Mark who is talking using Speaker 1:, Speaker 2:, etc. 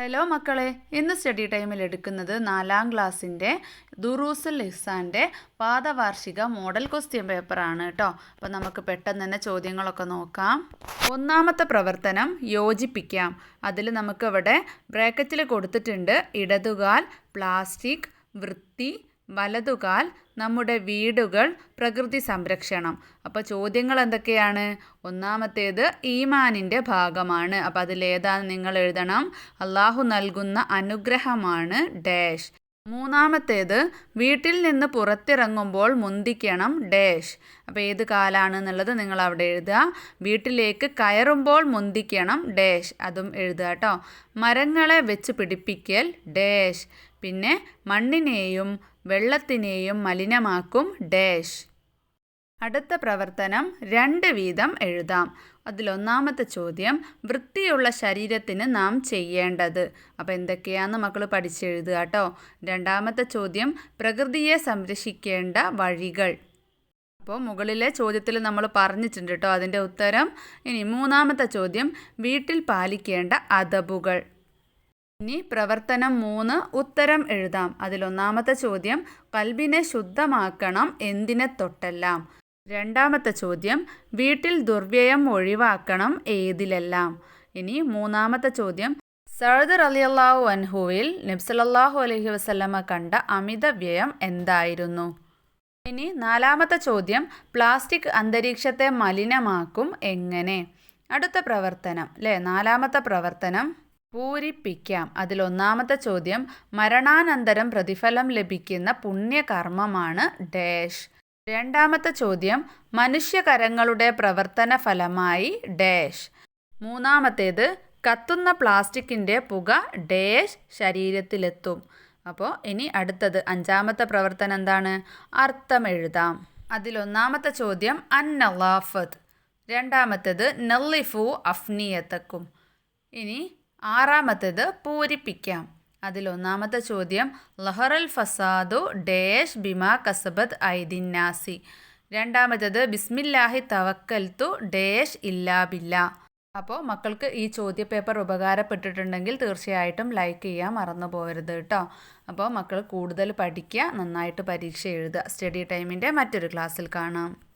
Speaker 1: Hello മക്കളെ. ഇന്ന് study ടൈമിൽ എടുക്കുന്നത് നാലാം ക്ലാസ്സിന്റെ ദുറൂസുൽ ഇഹ്സാന്റെ പാദവാർഷിക മോഡൽ ക്വസ്റ്റ്യൻ പേപ്പറാണ് കേട്ടോ അപ്പോൾ നമുക്ക് പെട്ടെന്ന് തന്നെ ചോദ്യങ്ങളൊക്കെ നോക്കാം. ഒന്നാമത്തെ പ്രവർത്തനം യോജിപ്പിക്കാം. അതിൽ നമുക്കിവിടെ ബ്രാക്കറ്റിൽ കൊടുത്തിട്ടുണ്ട് ഇടതുകാൽ പ്ലാസ്റ്റിക് വൃത്തി വലതുകാൽ നമ്മുടെ വീടുകൾ പ്രകൃതി സംരക്ഷണം. അപ്പോൾ ചോദ്യങ്ങൾ എന്തൊക്കെയാണ് ഒന്നാമത്തേത് ഈമാനിന്റെ ഭാഗമാണ്. അപ്പോൾ അതിലേതാണ് നിങ്ങൾ എഴുതണം? അള്ളാഹു നൽകുന്ന അനുഗ്രഹമാണ് ഡാഷ്. മൂന്നാമത്തേത് വീട്ടിൽ നിന്ന് പുറത്തിറങ്ങുമ്പോൾ മുന്തിക്കണം ഡാഷ്. അപ്പോൾ ഏത് കാലാണ് എന്നുള്ളത് നിങ്ങൾ അവിടെ എഴുതുക. വീട്ടിലേക്ക് കയറുമ്പോൾ മുന്തിക്കണം ഡാഷ്. അതും എഴുതുക കേട്ടോ. മരങ്ങളെ വെച്ച് പിടിപ്പിക്കൽ ഡാഷ്. പിന്നെ മണ്ണിനെയും വെള്ളത്തിനെയും മലിനമാക്കും ഡാഷ്. അടുത്ത പ്രവർത്തനം രണ്ട് വീതം എഴുതാം. അതിലൊന്നാമത്തെ ചോദ്യം വൃത്തിയുള്ള ശരീരത്തിന് നാം ചെയ്യേണ്ടത്. അപ്പോൾ എന്തൊക്കെയാണെന്ന് മക്കൾ പഠിച്ചെഴുതുക കേട്ടോ. രണ്ടാമത്തെ ചോദ്യം പ്രകൃതിയെ സംരക്ഷിക്കേണ്ട വഴികൾ. അപ്പോൾ മുകളിലെ ചോദ്യത്തിൽ നമ്മൾ പറഞ്ഞിട്ടുണ്ട് കേട്ടോ അതിന്റെ ഉത്തരം. ഇനി മൂന്നാമത്തെ ചോദ്യം വീട്ടിൽ പാലിക്കേണ്ട അതബുകൾ ഇനി പ്രവർത്തനം മൂന്ന് ഉത്തരം എഴുതാം. അതിലൊന്നാമത്തെ ചോദ്യം കൽബിനെ ശുദ്ധമാക്കണം എന്തിനെ തൊട്ടെല്ലാം? രണ്ടാമത്തെ ചോദ്യം വീട്ടിൽ ദുർവ്യയം ഒഴിവാക്കണം ഏതിലെല്ലാം? ഇനി മൂന്നാമത്തെ ചോദ്യം സഴദർ അലിയല്ലാഹു അൻഹുവിൽ നബ്സലല്ലാഹു അലഹി വസ്ലമ കണ്ട അമിത വ്യയം എന്തായിരുന്നു? ഇനി നാലാമത്തെ ചോദ്യം പ്ലാസ്റ്റിക് അന്തരീക്ഷത്തെ മലിനമാക്കും എങ്ങനെ? അടുത്ത പ്രവർത്തനം അല്ലേ നാലാമത്തെ പ്രവർത്തനം. പൂരിപ്പിക്കാം. അതിലൊന്നാമത്തെ ചോദ്യം മരണാനന്തരം പ്രതിഫലം ലഭിക്കുന്ന പുണ്യകർമ്മമാണ് ഡാഷ്. രണ്ടാമത്തെ ചോദ്യം മനുഷ്യകരങ്ങളുടെ പ്രവർത്തന ഫലമായി ഡാഷ്. മൂന്നാമത്തേത് കത്തുന്ന പ്ലാസ്റ്റിക്കിന്റെ പുക ഡാഷ് ശരീരത്തിലെത്തും. അപ്പോൾ ഇനി അടുത്തത് അഞ്ചാമത്തെ പ്രവർത്തനം എന്താണ്? അർത്ഥം എഴുതാം അതിലൊന്നാമത്തെ ചോദ്യം അന്നലാഫത്ത് രണ്ടാമത്തേത് നല്ലിഫു അഫ്നിയത്തക്കും. ഇനി ആറാമത്തേത് പൂരിപ്പിക്കാം. അതിലൊന്നാമത്തെ ചോദ്യം ലഹറൽ ഫസാദു ഡേഷ് ബിമാ കസബത്ത് ഐദിന്നാസി. രണ്ടാമത്തേത് ബിസ്മില്ലാഹി തവക്കൽത്തു ഡേഷ് ഇല്ലാ ബില്ല. അപ്പോൾ മക്കൾക്ക് ഈ ചോദ്യ പേപ്പർ ഉപകാരപ്പെട്ടിട്ടുണ്ടെങ്കിൽ തീർച്ചയായിട്ടും ലൈക്ക് ചെയ്യാൻ മറന്നു പോകരുത് കേട്ടോ അപ്പോൾ മക്കൾ കൂടുതൽ പഠിക്കുക നന്നായിട്ട് പരീക്ഷ എഴുതുക. സ്റ്റഡി ടൈമിന്റെ മറ്റൊരു ക്ലാസ്സിൽ കാണാം.